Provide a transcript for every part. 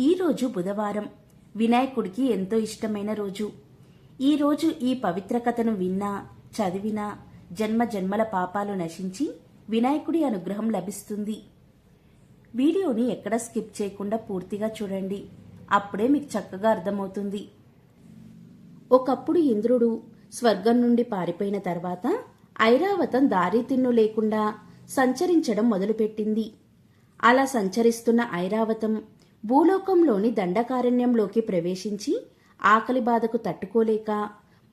ఈరోజు బుధవారం. వినాయకుడికి ఎంతో ఇష్టమైన రోజు. ఈరోజు ఈ పవిత్ర కథను విన్నా చదివినా జన్మ జన్మల పాపాలు నశించి వినాయకుడి అనుగ్రహం లభిస్తుంది. వీడియోని ఎక్కడ స్కిప్ చేయకుండా పూర్తిగా చూడండి. అప్పుడే మీకు చక్కగా అర్థమవుతుంది. ఒకప్పుడు ఇంద్రుడు స్వర్గం నుండి పారిపోయిన తర్వాత ఐరావతం దారితిన్ను లేకుండా సంచరించడం మొదలుపెట్టింది. అలా సంచరిస్తున్న ఐరావతం భూలోకంలోని దండకారణ్యంలోకి ప్రవేశించి ఆకలి బాధకు తట్టుకోలేక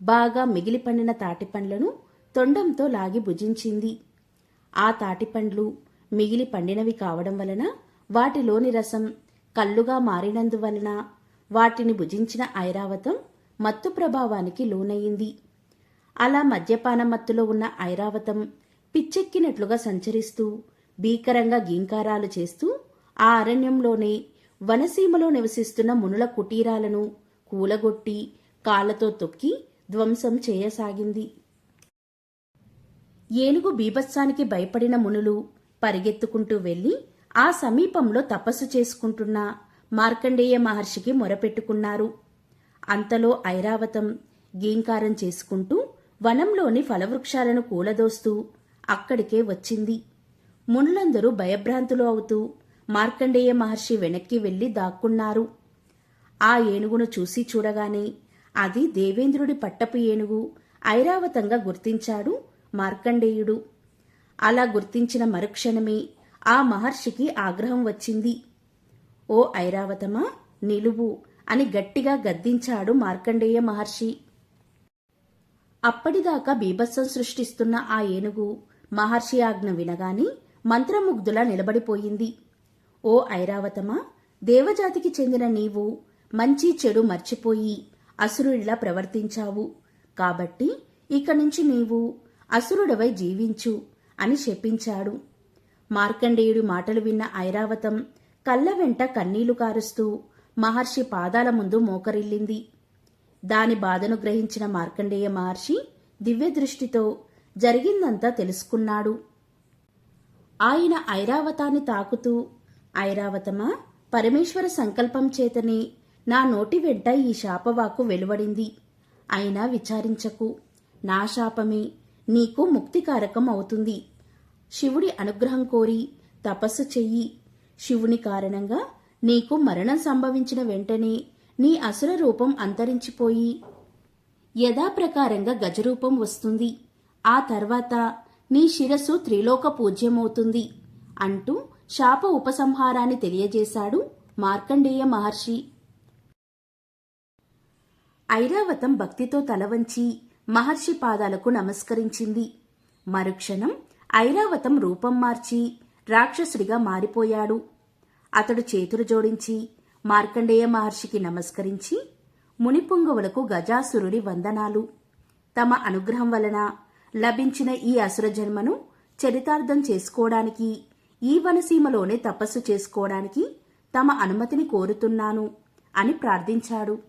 బాగా మిగిలిపండిన తాటిపండ్లను తొండంతో లాగి భుజించింది. ఆ తాటిపండ్లు మిగిలి పండినవి కావడం వలన వాటిలోని రసం కళ్ళుగా మారినందువలన వాటిని భుజించిన ఐరావతం మత్తు ప్రభావానికి లోనయ్యింది అలా మద్యపాన మత్తులో ఉన్న ఐరావతం పిచ్చెక్కినట్లుగా సంచరిస్తూ భీకరంగా గీంకారాలు చేస్తూ ఆ అరణ్యంలోనే వనసీమలో నివసిస్తున్న మునుల కుటీరాలను కూలగొట్టి కాళ్ళతో తొక్కి ధ్వంసం చేయసాగింది. ఏనుగు బీభత్సానికి భయపడిన మునులు పరిగెత్తుకుంటూ వెళ్ళి ఆ సమీపంలో తపస్సు చేసుకుంటున్న మార్కండేయ మహర్షికి మొరపెట్టుకున్నారు. అంతలో ఐరావతం గీంకారం చేసుకుంటూ వనంలోని ఫలవృక్షాలను కూలదోస్తూ అక్కడికే వచ్చింది. మునులందరూ భయభ్రాంతులు అవుతూ మార్కండేయ మహర్షి వెనక్కి వెళ్ళి దాక్కున్నారు. ఆ ఏనుగును చూసి చూడగానే అది దేవేంద్రుడి పట్టపు ఏనుగు ఐరావతంగా గుర్తించాడు మార్కండేయుడు. అలా గుర్తించిన మరుక్షణమే ఆ మహర్షికి ఆగ్రహం వచ్చింది. ఓ ఐరావతమా నిలువు అని గట్టిగా గద్దించాడు మార్కండేయ మహర్షి. అప్పటిదాకా బీభత్సం సృష్టిస్తున్న ఆ ఏనుగు మహర్షి ఆజ్ఞ వినగాని మంత్రముగ్ధులా నిలబడిపోయింది. ఓ ఐరావతమా? దేవజాతికి చెందిన నీవు మంచి చెడు మర్చిపోయి అసురుడిలా ప్రవర్తించావు. కాబట్టి ఇక నుంచి నీవు అసురుడవై జీవించు అని శపించాడు. మార్కండేయుడి మాటలు విన్న ఐరావతం కళ్ళ వెంట కన్నీళ్ళు కారుస్తూ మహర్షి పాదాల ముందు మోకరిల్లింది. దాని బాధను గ్రహించిన మార్కండేయ మహర్షి దివ్య దృష్టితో జరిగిందంతా తెలుసుకున్నాడు. ఆయన ఐరావతాన్ని తాకుతూ ఐరావతమా? పరమేశ్వర సంకల్పం చేతనే నా నోటి వెంట ఈ శాపవాకు వెలువడింది. అయినా విచారించకు. నా శాపమే నీకు ముక్తికారకం అవుతుంది. శివుడి అనుగ్రహం కోరి తపస్సు చెయ్యి. శివుని కారణంగా నీకు మరణం సంభవించిన వెంటనే నీ అసుర రూపం అంతరించిపోయి యథాప్రకారంగా గజరూపం వస్తుంది. ఆ తర్వాత నీ శిరస్సు త్రిలోక పూజ్యమవుతుంది అంటూ శాప ఉపసంహారాన్ని తెలియజేశాడు మార్కండేయ మహర్షి. ఐరావతం భక్తితో తలవంచి మహర్షి పాదాలకు నమస్కరించింది. మరుక్షణం ఐరావతం రూపం మార్చి రాక్షసుడిగా మారిపోయాడు. అతడు చేతులు జోడించి మార్కండేయ మహర్షికి నమస్కరించి మునిపుంగవులకు గజాసురుడి వందనాలు. తమ అనుగ్రహం వలన లభించిన ఈ అసుర జన్మను చరితార్థం చేసుకోవడానికి ఈ వనసీమలోనే తపస్సు చేసుకోవడానికి తమ అనుమతిని కోరుతున్నాను అని ప్రార్థించాడు.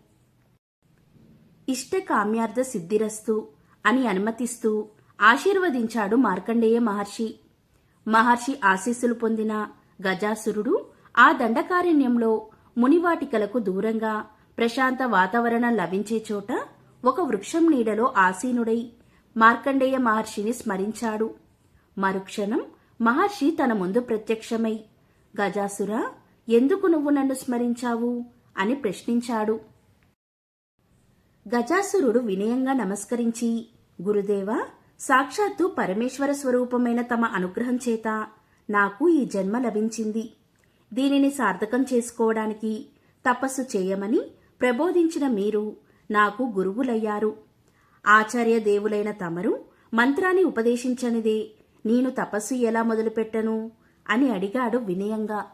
ఇష్టకామ్యార్థ సిద్ధిరస్తు అని అనుమతిస్తూ ఆశీర్వదించాడు మార్కండేయ మహర్షి. మహర్షి ఆశీస్సులు పొందిన గజాసురుడు ఆ దండకారణ్యంలో మునివాటికలకు దూరంగా ప్రశాంత వాతావరణం లభించే చోట ఒక వృక్షం నీడలో ఆసీనుడై మార్కండేయ మహర్షిని స్మరించాడు. మరుక్షణం మహర్షి తన ముందు ప్రత్యక్షమై గజాసుర ఎందుకు నువ్వు నన్ను స్మరించావు? అని ప్రశ్నించాడు. గజాసురుడు వినయంగా నమస్కరించి గురుదేవ సాక్షాత్తు పరమేశ్వర స్వరూపమైన తమ అనుగ్రహం చేత నాకు ఈ జన్మ లభించింది. దీనిని సార్థకం చేసుకోవడానికి తపస్సు చేయమని ప్రబోధించిన మీరు నాకు గురువులయ్యారు. ఆచార్య దేవులైన తమరు మంత్రాన్ని ఉపదేశించనిదే నేను తపస్సు ఎలా మొదలుపెట్టను? అని అడిగాడు వినయంగా.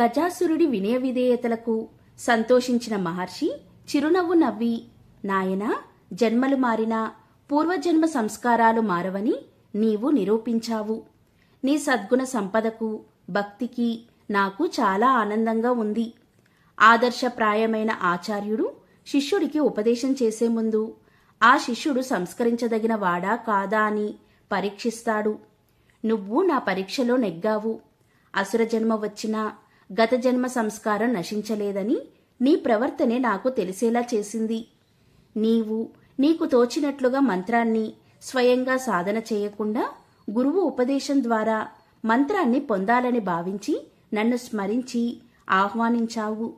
గజాసురుడి వినయ విధేయతలకు సంతోషించిన మహర్షి చిరునవ్వు నవ్వి నాయనా జన్మలు మారినా పూర్వజన్మ సంస్కారాలు మారవని నీవు నిరూపించావు. నీ సద్గుణ సంపదకు భక్తికి నాకు చాలా ఆనందంగా ఉంది. ఆదర్శప్రాయమైన ఆచార్యుడు శిష్యుడికి ఉపదేశం చేసే ముందు ఆ శిష్యుడు సంస్కరించదగిన వాడా కాదా అని పరీక్షిస్తాడు. నువ్వు నా పరీక్షలో నెగ్గావు. అసుర జన్మ వచ్చినా గత జన్మ సంస్కారం నశించలేదని నీ ప్రవర్తనే నాకు తెలిసేలా చేసింది. నీవు నీకు తోచినట్లుగా మంత్రాన్ని స్వయంగా సాధన చేయకుండా గురువు ఉపదేశం ద్వారా మంత్రాన్ని పొందాలని భావించి నన్ను స్మరించి ఆహ్వానించావు.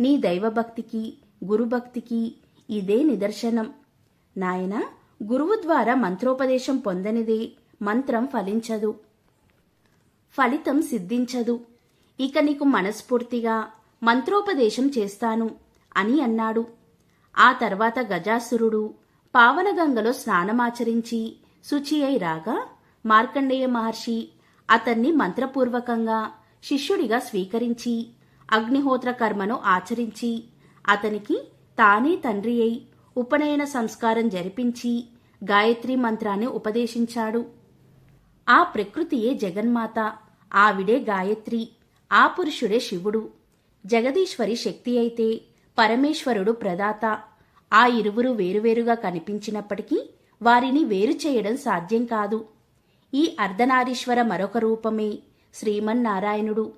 నీ దైవభక్తికి గురుభక్తికి ఇదే నిదర్శనం. నాయన గురువు ద్వారా మంత్రోపదేశం పొందనిదే. మంత్రం ఫలించదు. ఫలితం సిద్ధించదు. ఇక నీకు మనస్ఫూర్తిగా మంత్రోపదేశం చేస్తాను అని అన్నాడు. ఆ తర్వాత గజాసురుడు పావనగంగలో స్నానమాచరించి శుచి అయి రాగా మార్కండేయ మహర్షి అతన్ని మంత్రపూర్వకంగా శిష్యుడిగా స్వీకరించి అగ్నిహోత్ర కర్మను ఆచరించి అతనికి తానే తండ్రి అయి ఉపనయన సంస్కారం జరిపించి గాయత్రి మంత్రాన్ని ఉపదేశించాడు. ఆ ప్రకృతియే జగన్మాత ఆవిడే గాయత్రి ఆ పురుషుడే శివుడు. జగదీశ్వరి శక్తి అయితే పరమేశ్వరుడు ప్రదాత. ఆ ఇరువురు వేరువేరుగా కనిపించినప్పటికీ వారిని వేరు చేయడం సాధ్యం కాదు. ఈ అర్ధనారీశ్వర మరొక రూపమే శ్రీమన్నారాయణుడు.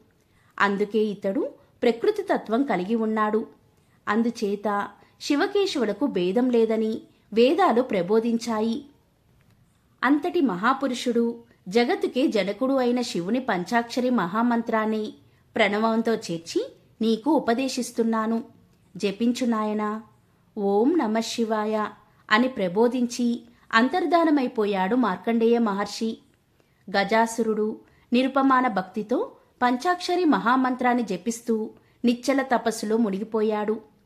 అందుకే ఇతడు ప్రకృతి తత్వం కలిగి ఉన్నాడు. అందుచేత శివకేశవులకు భేదం లేదని వేదాలు ప్రబోధించాయి. అంతటి మహాపురుషుడు జగత్తుకే జనకుడు అయిన శివుని పంచాక్షరి మహామంత్రాన్ని ప్రణవంతో చేర్చి నీకు ఉపదేశిస్తున్నాను. జపించు నాయనా ఓం నమ శివాయ అని ప్రబోధించి అంతర్ధానమైపోయాడు మార్కండేయ మహర్షి. గజాసురుడు నిరుపమాన భక్తితో పంచాక్షరి మహామంత్రాన్ని జపిస్తూ నిచ్చల తపస్సులో మునిగిపోయాడు.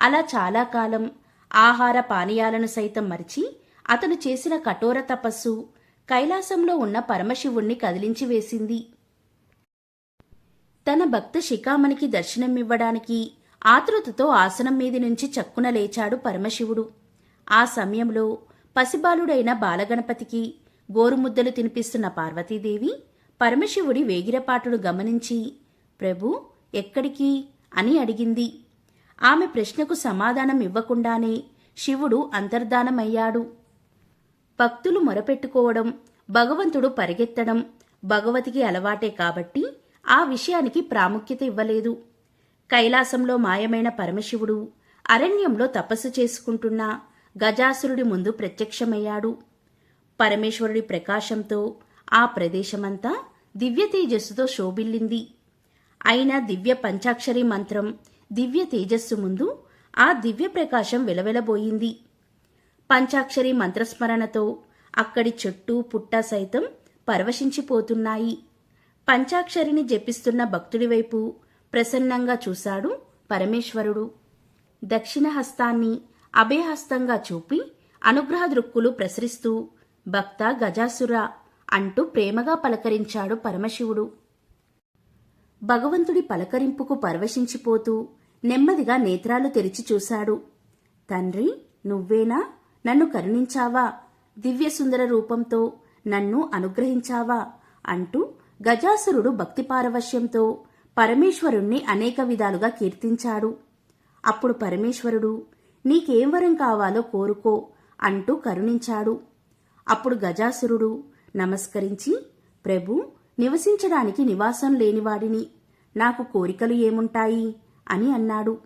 అలా చాలా కాలం ఆహార పానీయాలను సైతం మరిచి అతను చేసిన కఠోర తపస్సు కైలాసంలో ఉన్న పరమశివుణ్ణి కదిలించి వేసింది. తన భక్త శిఖామణికి దర్శనమివ్వడానికి ఆతృతతో ఆసనం మీది నుంచి చక్కున లేచాడు పరమశివుడు. ఆ సమయంలో పసిబాలుడైన బాలగణపతికి గోరుముద్దలు తినిపిస్తున్న పార్వతీదేవి పరమశివుడి వేగిరపాటును గమనించి ప్రభు ఎక్కడికి? అని అడిగింది. ఆమె ప్రశ్నకు సమాధానం ఇవ్వకుండానే శివుడు అంతర్ధానమయ్యాడు. భక్తులు మొరపెట్టుకోవడం భగవంతుడు పరిగెత్తడం భగవతికి అలవాటే కాబట్టి ఆ విషయానికి ప్రాముఖ్యత ఇవ్వలేదు. కైలాసంలో మాయమైన పరమశివుడు అరణ్యంలో తపస్సు చేసుకుంటున్న గజాసురుడి ముందు ప్రత్యక్షమయ్యాడు. పరమేశ్వరుడి ప్రకాశంతో ఆ ప్రదేశమంతా దివ్య తేజస్సుతో శోభిల్లింది. అయిన దివ్య పంచాక్షరి మంత్రం దివ్య తేజస్సు ముందు ఆ దివ్య ప్రకాశం వెలవెలబోయింది. పంచాక్షరి మంత్రస్మరణతో అక్కడి చెట్టు పుట్ట సైతం పరవశించిపోతున్నాయి. పంచాక్షరిని జపిస్తున్న భక్తుడివైపు ప్రసన్నంగా చూశాడు పరమేశ్వరుడు. దక్షిణహస్తాన్ని అభయహస్తంగా చూపి అనుగ్రహ దృక్కులు ప్రసరిస్తూ భక్త గజాసుర అంటూ ప్రేమగా పలకరించాడు పరమశివుడు. భగవంతుడి పలకరింపుకు పరవశించిపోతూ నెమ్మదిగా నేత్రాలు తెరిచి చూశాడు. తండ్రి నువ్వేనా? నన్ను కరుణించావా? దివ్యసుందర రూపంతో నన్ను అనుగ్రహించావా? అంటూ గజాసురుడు భక్తి పారవశ్యంతో పరమేశ్వరుణ్ణి అనేక విధాలుగా కీర్తించాడు. అప్పుడు పరమేశ్వరుడు నీకేం వరం కావాలో కోరుకో అంటూ కరుణించాడు. అప్పుడు గజాసురుడు నమస్కరించి ప్రభు నివసించడానికి నివాసం లేనివాడిని. నాకు కోరికలు ఏముంటాయి? అని అన్నాడు.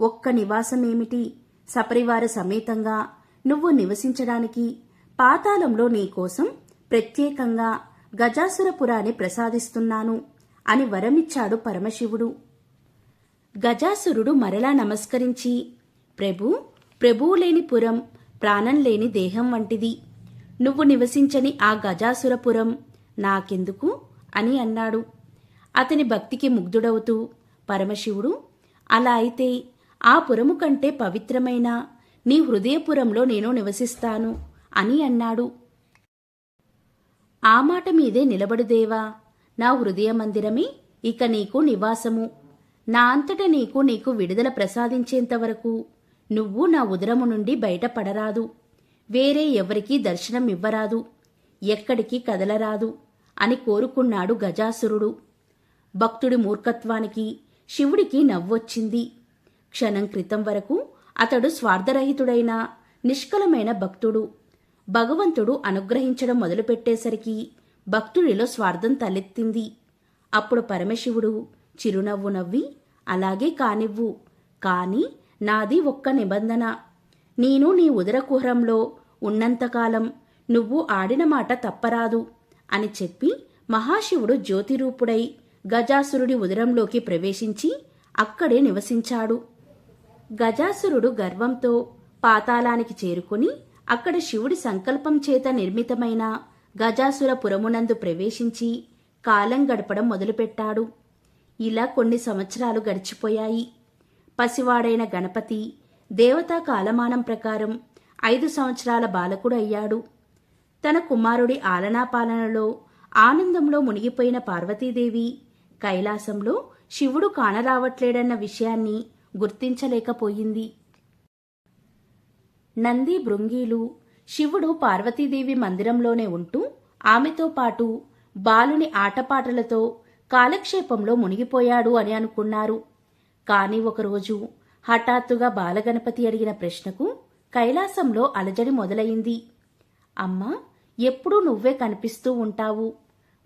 ఒక్క నివాసమేమిటి? సపరివార సమేతంగా నువ్వు నివసించడానికి పాతాళంలో నీకోసం ప్రత్యేకంగా గజాసురపురాన్ని ప్రసాదిస్తున్నాను అని వరమిచ్చాడు పరమశివుడు. గజాసురుడు మరలా నమస్కరించి ప్రభు ప్రభువు లేని పురం ప్రాణం లేని దేహం వంటిది. నువ్వు నివసించని ఆ గజాసురపురం నాకెందుకు? అని అన్నాడు. అతని భక్తికి ముగ్ధుడవుతూ పరమశివుడు అలా అయితే ఆ పురము కంటే పవిత్రమైన నీ హృదయపురంలో నేను నివసిస్తాను అని అన్నాడు. ఆ మాట మీదే నిలబడుదేవా నా హృదయ మందిరమే ఇక నీకు నివాసము. నా అంతట నీకు నీకు విడుదల ప్రసాదించేంతవరకు నువ్వు నా ఉదరము నుండి బయటపడరాదు. వేరే ఎవరికీ దర్శనం ఇవ్వరాదు ఎక్కడికి కదలరాదు. అని కోరుకున్నాడు గజాసురుడు. భక్తుడి మూర్ఖత్వానికి శివుడికి నవ్వొచ్చింది. క్షణం క్రితం వరకు అతడు స్వార్థరహితుడైన నిష్కలమైన భక్తుడు. భగవంతుడు అనుగ్రహించడం మొదలుపెట్టేసరికి భక్తుడిలో స్వార్థం తలెత్తింది. అప్పుడు పరమశివుడు చిరునవ్వు నవ్వి అలాగే కానివ్వు కాని నాది ఒక్క నిబంధన. నేను నీ ఉదరకుహరంలో ఉన్నంతకాలం నువ్వు ఆడిన మాట తప్పరాదు. అని చెప్పి మహాశివుడు జ్యోతిరూపుడై గజాసురుడి ఉదరంలోకి ప్రవేశించి అక్కడే నివసించాడు. గజాసురుడు గర్వంతో పాతాళానికి చేరుకుని అక్కడ శివుడి సంకల్పం చేత నిర్మితమైన గజాసుర పురమునందు ప్రవేశించి కాలం గడపడం మొదలుపెట్టాడు. ఇలా కొన్ని సంవత్సరాలు గడిచిపోయాయి. పసివాడైన గణపతి దేవతా కాలమానం ప్రకారం ఐదు సంవత్సరాల బాలకుడు అయ్యాడు. తన కుమారుడి ఆలనాపాలనలో ఆనందంలో మునిగిపోయిన పార్వతీదేవి కైలాసంలో శివుడు కానరావట్లేడన్న విషయాన్ని గుర్తించలేకపోయింది. నంది భృంగీలు శివుడు పార్వతీదేవి మందిరంలోనే ఉంటూ ఆమెతో పాటు బాలుని ఆటపాటలతో కాలక్షేపంలో మునిగిపోయాడు అని అనుకున్నారు. కాని ఒకరోజు హఠాత్తుగా బాలగణపతి అడిగిన ప్రశ్నకు కైలాసంలో అలజడి మొదలయింది అమ్మా ఎప్పుడూ నువ్వే కనిపిస్తూ ఉంటావు.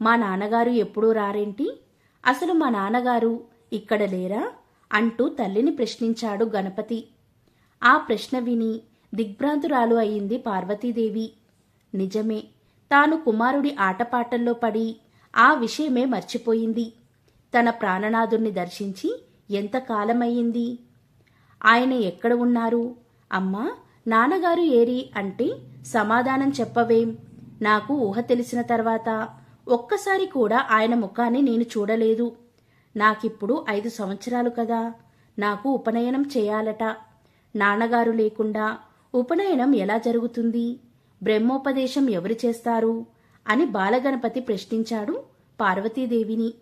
మా నాన్నగారు ఎప్పుడూ రారేంటి? అసలు మా నాన్నగారు ఇక్కడ లేరా? అంటూ తల్లిని ప్రశ్నించాడు గణపతి. ఆ ప్రశ్న విని దిగ్భ్రాంతురాలు అయింది పార్వతీదేవి. నిజమే తాను కుమారుడి ఆటపాటల్లో పడి ఆ విషయమే మర్చిపోయింది. తన ప్రాణనాథుణ్ణి దర్శించి ఎంతకాలమయ్యింది? ఆయన ఎక్కడ ఉన్నారు? అమ్మా నాన్నగారు ఏరి అంటే సమాధానం చెప్పవేం? నాకు ఊహ తెలిసిన తర్వాత ఒక్కసారి కూడా ఆయన ముఖాన్ని నేను చూడలేదు. నాకిప్పుడు ఐదు సంవత్సరాలు కదా. నాకు ఉపనయనం చేయాలట. నాన్నగారు లేకుండా ఉపనయనం ఎలా జరుగుతుంది? బ్రహ్మోపదేశం ఎవరు చేస్తారు? అని బాలగణపతి ప్రశ్నించాడు పార్వతీదేవిని.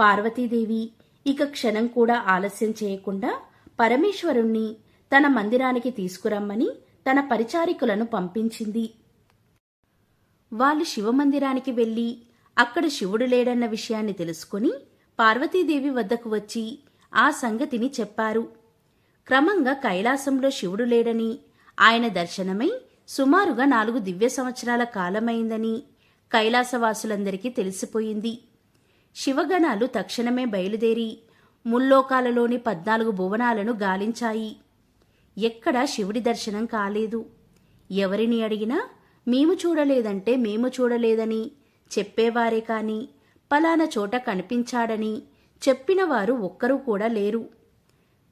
పార్వతీదేవి ఇక క్షణం కూడా ఆలస్యం చేయకుండా పరమేశ్వరుణ్ణి తన మందిరానికి తీసుకురమ్మని తన పరిచారికులను పంపించింది. వాళ్ళు శివమందిరానికి వెళ్ళి అక్కడ శివుడు లేడన్న విషయాన్ని తెలుసుకుని పార్వతీదేవి వద్దకు వచ్చి ఆ సంగతిని చెప్పారు. క్రమంగా కైలాసంలో శివుడు లేడని ఆయన దర్శనమై సుమారుగా నాలుగు దివ్య సంవత్సరాల కాలమైందని కైలాసవాసులందరికీ తెలిసిపోయింది. శివగణాలు తక్షణమే బయలుదేరి ముల్లోకాలలోని పద్నాలుగు భువనాలను గాలించాయి. ఎక్కడా శివుడి దర్శనం కాలేదు. ఎవరిని అడిగినా మేము చూడలేదంటే మేము చూడలేదని చెప్పేవారే కాని పలానా చోట కనిపించాడని చెప్పినవారు ఒక్కరూ కూడా లేరు.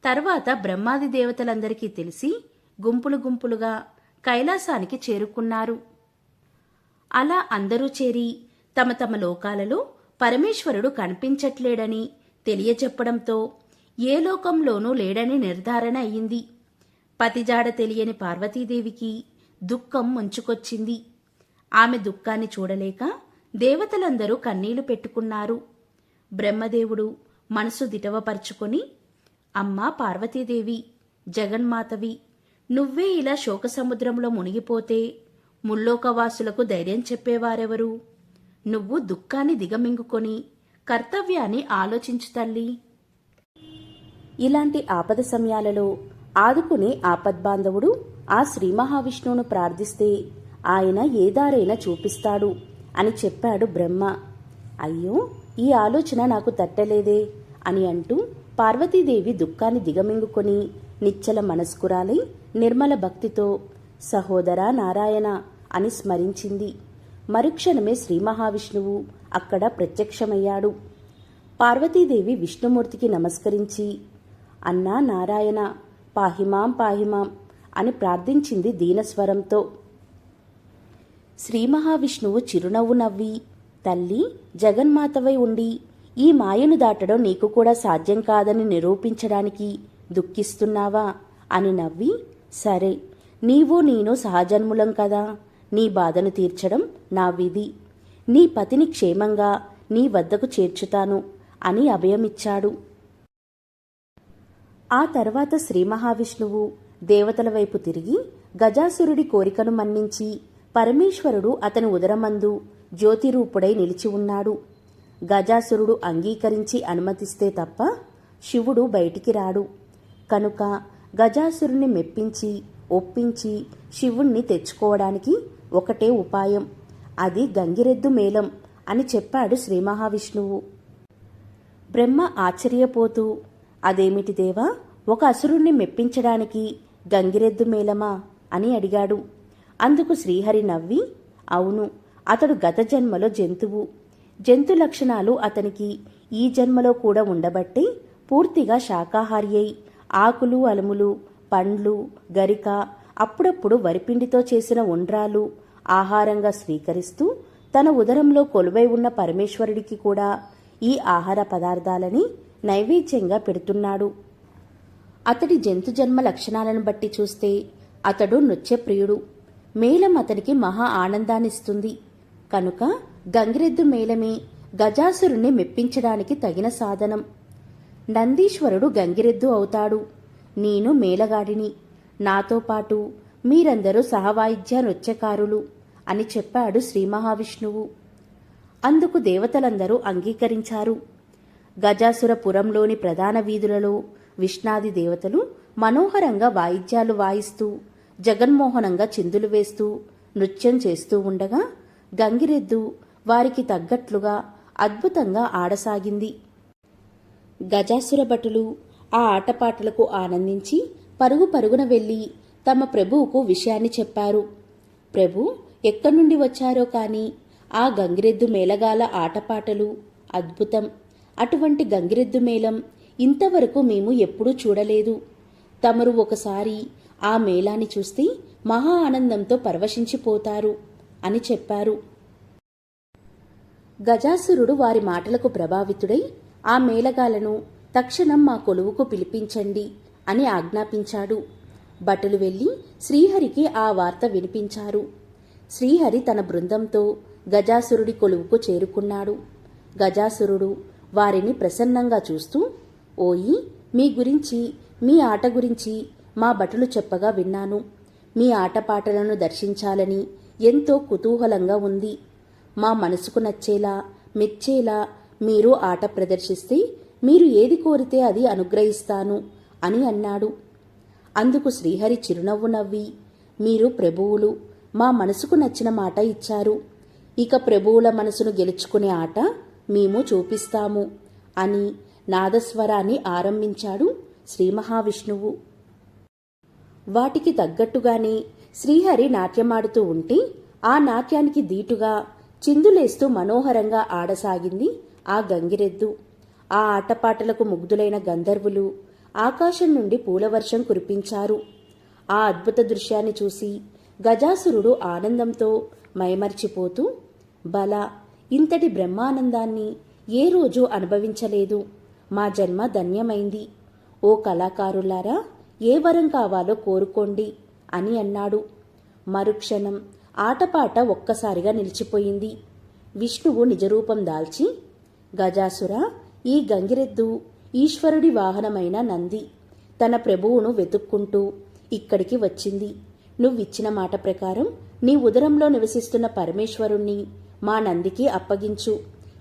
తర్వాత బ్రహ్మాది దేవతలందరికీ తెలిసి గుంపులు గుంపులుగా కైలాసానికి చేరుకున్నారు. అలా అందరూ చేరి తమ తమ లోకాలలో పరమేశ్వరుడు కనిపించట్లేడని తెలియచెప్పడంతో ఏ లోకంలోనూ లేడని నిర్ధారణ అయింది. పతిజాడ తెలియని పార్వతీదేవికి దుఃఖం ముంచుకొచ్చింది. ఆమె దుఃఖాన్ని చూడలేక దేవతలందరూ కన్నీళ్ళు పెట్టుకున్నారు. బ్రహ్మదేవుడు మనసు దిటవపరుచుకొని అమ్మా పార్వతీదేవి జగన్మాతవి నువ్వే ఇలా శోకసముద్రంలో మునిగిపోతే ముల్లోకవాసులకు ధైర్యం చెప్పేవారెవరు? నువ్వు దుఃఖాన్ని దిగమింగుకొని కర్తవ్యాన్ని ఆలోచించు తల్లి ఇలాంటి ఆపద సమయాలలో ఆదుకునే ఆపద్బాంధవుడు ఆ శ్రీ మహావిష్ణువును ప్రార్థిస్తే ఆయన ఏ దారైనా చూపిస్తాడు అని చెప్పాడు బ్రహ్మ. అయ్యో ఈ ఆలోచన నాకు తట్టలేదే అని అంటూ పార్వతీదేవి దుఃఖాన్ని దిగమింగుకొని నిచ్చల మనస్కురాలై నిర్మల భక్తితో సహోదర నారాయణ అని స్మరించింది. మరుక్షణమే శ్రీ మహావిష్ణువు అక్కడ ప్రత్యక్షమయ్యాడు. పార్వతీదేవి విష్ణుమూర్తికి నమస్కరించి అన్నా నారాయణ పాహిమాం పాహిమాం అని ప్రార్థించింది దీనస్వరంతో. శ్రీ మహావిష్ణువు చిరునవ్వు నవ్వి తల్లి జగన్మాతవై ఉండి ఈ మాయను దాటడం నీకు కూడా సాధ్యం కాదని నిరూపించడానికి దుఃఖిస్తున్నావా? అని నవ్వి సరే నీవు నేను సహజన్ములం కదా నీ బాధను తీర్చడం నా విధి. నీ పతిని క్షేమంగా నీ వద్దకు చేర్చుతాను అని అభయమిచ్చాడు. ఆ తర్వాత శ్రీ మహావిష్ణువు దేవతల వైపు తిరిగి గజాసురుడి కోరికను మన్నించి పరమేశ్వరుడు అతని ఉదరమందు జ్యోతిరూపుడై నిలిచి ఉన్నాడు. గజాసురుడు అంగీకరించి అనుమతిస్తే తప్ప శివుడు బయటికి రాడు. కనుక గజాసురుణ్ణి మెప్పించి ఒప్పించి శివుణ్ణి తెచ్చుకోవడానికి ఒకటే ఉపాయం. అది గంగిరెద్దు మేళం అని చెప్పాడు శ్రీ మహావిష్ణువు. బ్రహ్మ ఆశ్చర్యపోతూ అదేమిటి దేవా? ఒక అసురుణ్ణి మెప్పించడానికి గంగిరెద్దు మేలమా అని అడిగాడు. అందుకు శ్రీహరి నవ్వి అవును అతడు గత జన్మలో జంతువు. జంతు లక్షణాలు అతనికి ఈ జన్మలో కూడా ఉండబట్టి పూర్తిగా శాకాహారి అయి ఆకులు అలుములు పండ్లు గరిక అప్పుడప్పుడు వరిపిండితో చేసిన ఉండ్రాలు ఆహారంగా స్వీకరిస్తూ తన ఉదరంలో కొలువై ఉన్న పరమేశ్వరుడికి కూడా ఈ ఆహార పదార్థాలని నైవేద్యంగా పెడుతున్నాడు. అతడి జంతు జన్మ లక్షణాలను బట్టి చూస్తే అతడు నృత్యప్రియుడు. మేళం అతనికి మహా ఆనందాన్నిస్తుంది. కనుక గంగిరెద్దు మేళమే గజాసురుణ్ణి మెప్పించడానికి తగిన సాధనం. నందీశ్వరుడు గంగిరెద్దు అవుతాడు. నేను మేళగాడిని. నాతో పాటు మీరందరూ సహవాయిద్య నృత్యకారులు అని చెప్పాడు శ్రీ మహావిష్ణువు. అందుకు దేవతలందరూ అంగీకరించారు. గజాసురపురంలోని ప్రధాన వీధులలో విష్ణాది దేవతలు మనోహరంగా వాయిద్యాలు వాయిస్తూ జగన్మోహనంగా చిందులు వేస్తూ నృత్యం చేస్తూ ఉండగా గంగిరెద్దు వారికి తగ్గట్లుగా అద్భుతంగా ఆడసాగింది. గజాసుర భటులు ఆ ఆటపాటలకు ఆనందించి పరుగు పరుగున వెళ్ళి తమ ప్రభువుకు విషయాన్ని చెప్పారు. ప్రభు ఎక్కడి నుండి వచ్చారో కాని ఆ గంగిరెద్దు మేళగాల ఆటపాటలు అద్భుతం. అటువంటి గంగిరెద్దు మేళం ఇంతవరకు మేము ఎప్పుడూ చూడలేదు. తమరు ఒకసారి ఆ మేళాన్ని చూస్తే మహా ఆనందంతో పరవశించిపోతారు అని చెప్పారు. గజాసురుడు వారి మాటలకు ప్రభావితుడై ఆ మేళగాలను తక్షణం మా కొలువుకు పిలిపించండి అని ఆజ్ఞాపించాడు. భటులు వెళ్ళి శ్రీహరికి ఆ వార్త వినిపించారు. శ్రీహరి తన బృందంతో గజాసురుడి కొలువుకు చేరుకున్నాడు. గజాసురుడు వారిని ప్రసన్నంగా చూస్తూ ఓయి మీ గురించి మీ ఆట గురించి మా భటులు చెప్పగా విన్నాను. మీ ఆటపాటలను దర్శించాలని ఎంతో కుతూహలంగా ఉంది. మా మనసుకు నచ్చేలా మెచ్చేలా మీరు ఆట ప్రదర్శిస్తే మీరు ఏది కోరితే అది అనుగ్రహిస్తాను అని అన్నాడు. అందుకు శ్రీహరి చిరునవ్వు నవ్వి మీరు ప్రభువులు మా మనసుకు నచ్చిన మాట ఇచ్చారు. ఇక ప్రభువుల మనసును గెలుచుకునే ఆట మేము చూపిస్తాము అని నాదస్వరాన్ని ఆరంభించాడు శ్రీ మహావిష్ణువు వాటికి తగ్గట్టుగానే శ్రీహరి నాట్యమాడుతూ ఉంటే ఆ నాట్యానికి దీటుగా చిందులేస్తూ మనోహరంగా ఆడసాగింది ఆ గంగిరెద్దు. ఆ ఆటపాటలకు ముగ్ధులైన గంధర్వులు ఆకాశం నుండి పూలవర్షం కురిపించారు. ఆ అద్భుత దృశ్యాన్ని చూసి గజాసురుడు ఆనందంతో మైమర్చిపోతూ బల ఇంతటి బ్రహ్మానందాన్ని ఏ రోజు అనుభవించలేదు. మా జన్మ ధన్యమైంది. ఓ కళాకారులారా ఏ వరం కావాలో కోరుకోండి అని అన్నాడు. మరుక్షణం ఆటపాట ఒక్కసారిగా నిలిచిపోయింది. విష్ణువు నిజరూపం దాల్చి గజాసుర ఈ గంగిరెద్దు ఈశ్వరుడి వాహనమైన నంది. తన ప్రభువును వెతుక్కుంటూ ఇక్కడికి వచ్చింది. నువ్విచ్చిన మాట ప్రకారం నీ ఉదరంలో నివసిస్తున్న పరమేశ్వరుణ్ణి మా నందికి అప్పగించు.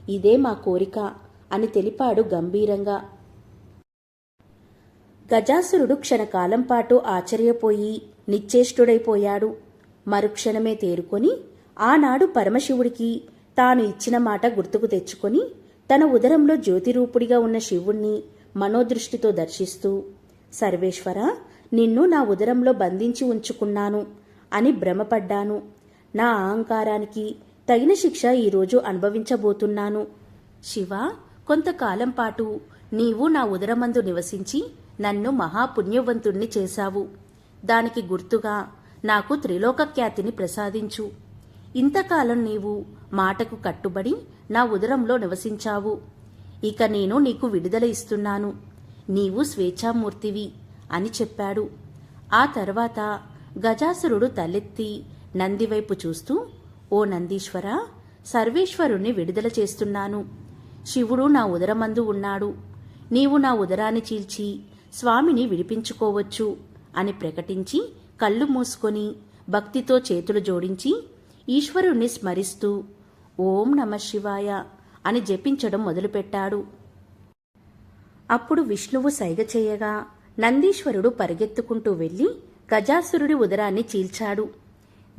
ఇదే మా కోరిక అని తెలిపాడు గంభీరంగా. గజాసురుడు క్షణకాలం పాటు ఆశ్చర్యపోయి నిశ్చేష్టుడైపోయాడు. మరుక్షణమే తేరుకొని ఆనాడు పరమశివుడికి తాను ఇచ్చిన మాట గుర్తుకు తెచ్చుకొని తన ఉదరంలో జ్యోతిరూపుడిగా ఉన్న శివుణ్ణి మనోదృష్టితో దర్శిస్తూ సర్వేశ్వర నిన్ను నా ఉదరంలో బంధించి ఉంచుకున్నాను అని భ్రమపడ్డాను. నా అహంకారానికి తగిన శిక్ష ఈరోజు అనుభవించబోతున్నాను. శివ కొంతకాలం పాటు నీవు నా ఉదరమందు నివసించి నన్ను మహాపుణ్యవంతుణ్ణి చేశావు. దానికి గుర్తుగా నాకు త్రిలోక ఖ్యాతిని ప్రసాదించు. ఇంతకాలం నీవు మాటకు కట్టుబడి నా ఉదరంలో నివసించావు. ఇక నేను నీకు విడుదల ఇస్తున్నాను. నీవు స్వేచ్ఛామూర్తివి అని చెప్పాడు. ఆ తర్వాత గజాసురుడు తలెత్తి నందివైపు చూస్తూ ఓ నందీశ్వర సర్వేశ్వరుణ్ణి విడుదల చేస్తున్నాను. శివుడు నా ఉదరమందు ఉన్నాడు. నీవు నా ఉదరాన్ని చీల్చి స్వామిని విడిపించుకోవచ్చు అని ప్రకటించి కళ్ళు మూసుకొని భక్తితో చేతులు జోడించి ఈశ్వరుణ్ణి స్మరిస్తూ ఓం నమ శివాయ అని జపించడం మొదలుపెట్టాడు. అప్పుడు విష్ణువు సైగ చేయగా నందీశ్వరుడు పరిగెత్తుకుంటూ వెళ్ళి గజాసురుడి ఉదరాన్ని చీల్చాడు.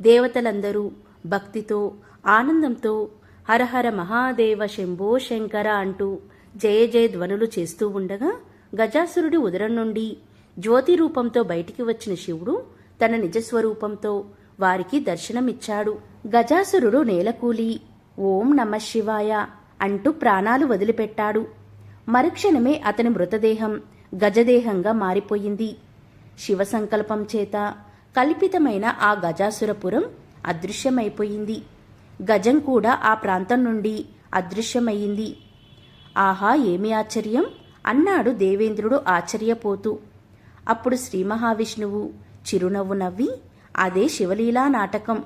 దేవతలందరూ భక్తితో ఆనందంతో హరహర మహాదేవ శంభో శంకర అంటూ జయ జయ ధ్వనులు చేస్తూ ఉండగా గజాసురుడి ఉదరం నుండి జ్యోతి రూపంతో బయటికి వచ్చిన శివుడు తన నిజస్వరూపంతో వారికి దర్శనమిచ్చాడు. గజాసురుడు నేలకూలి ఓం నమ శివాయ అంటూ ప్రాణాలు వదిలిపెట్టాడు. మరుక్షణమే అతని మృతదేహం గజదేహంగా మారిపోయింది. శివ సంకల్పం చేత కల్పితమైన ఆ గజాసురపురం అదృశ్యమైపోయింది. గజం కూడా ఆ ప్రాంతం నుండి అదృశ్యమయ్యింది ఆహా ఏమి ఆశ్చర్యం? అన్నాడు దేవేంద్రుడు ఆశ్చర్యపోతూ. అప్పుడు శ్రీ మహావిష్ణువు చిరునవ్వు నవ్వి అదే శివలీలా నాటకం.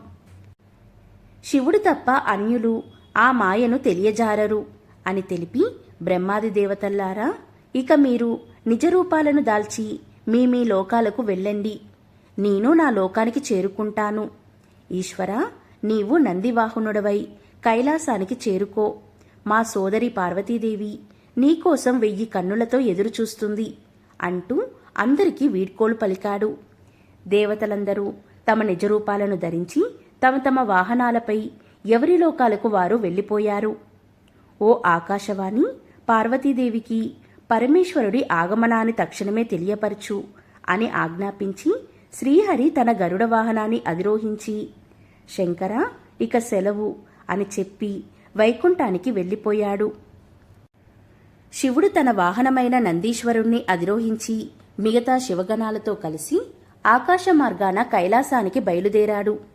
శివుడు తప్ప అన్యులు ఆ మాయను తెలియజారరు అని తెలిపి బ్రహ్మాది దేవతల్లారా ఇక మీరు నిజరూపాలను దాల్చి మీ మీ లోకాలకు వెళ్ళండి. నేను నా లోకానికి చేరుకుంటాను. ఈశ్వరా నీవు నందివాహనుడవై కైలాసానికి చేరుకో. మా సోదరి పార్వతీదేవి నీకోసం వెయ్యి కన్నులతో ఎదురుచూస్తుంది అంటూ అందరికీ వీడ్కోలు పలికాడు. దేవతలందరూ తమ నిజరూపాలను ధరించి తమ తమ వాహనాలపై ఎవరి లోకాలకు వారు వెళ్ళిపోయారు. ఓ ఆకాశవాణి పార్వతీదేవికి పరమేశ్వరుడి ఆగమనాన్ని తక్షణమే తెలియపరచు అని ఆజ్ఞాపించి శ్రీహరి తన గరుడ వాహనాన్ని అధిరోహించి శంకర ఇక సెలవు అని చెప్పి వైకుంఠానికి వెళ్ళిపోయాడు. శివుడు తన వాహనమైన నందీశ్వరుణ్ణి అధిరోహించి మిగతా శివగణాలతో కలిసి ఆకాశ మార్గాన కైలాసానికి బయలుదేరాడు.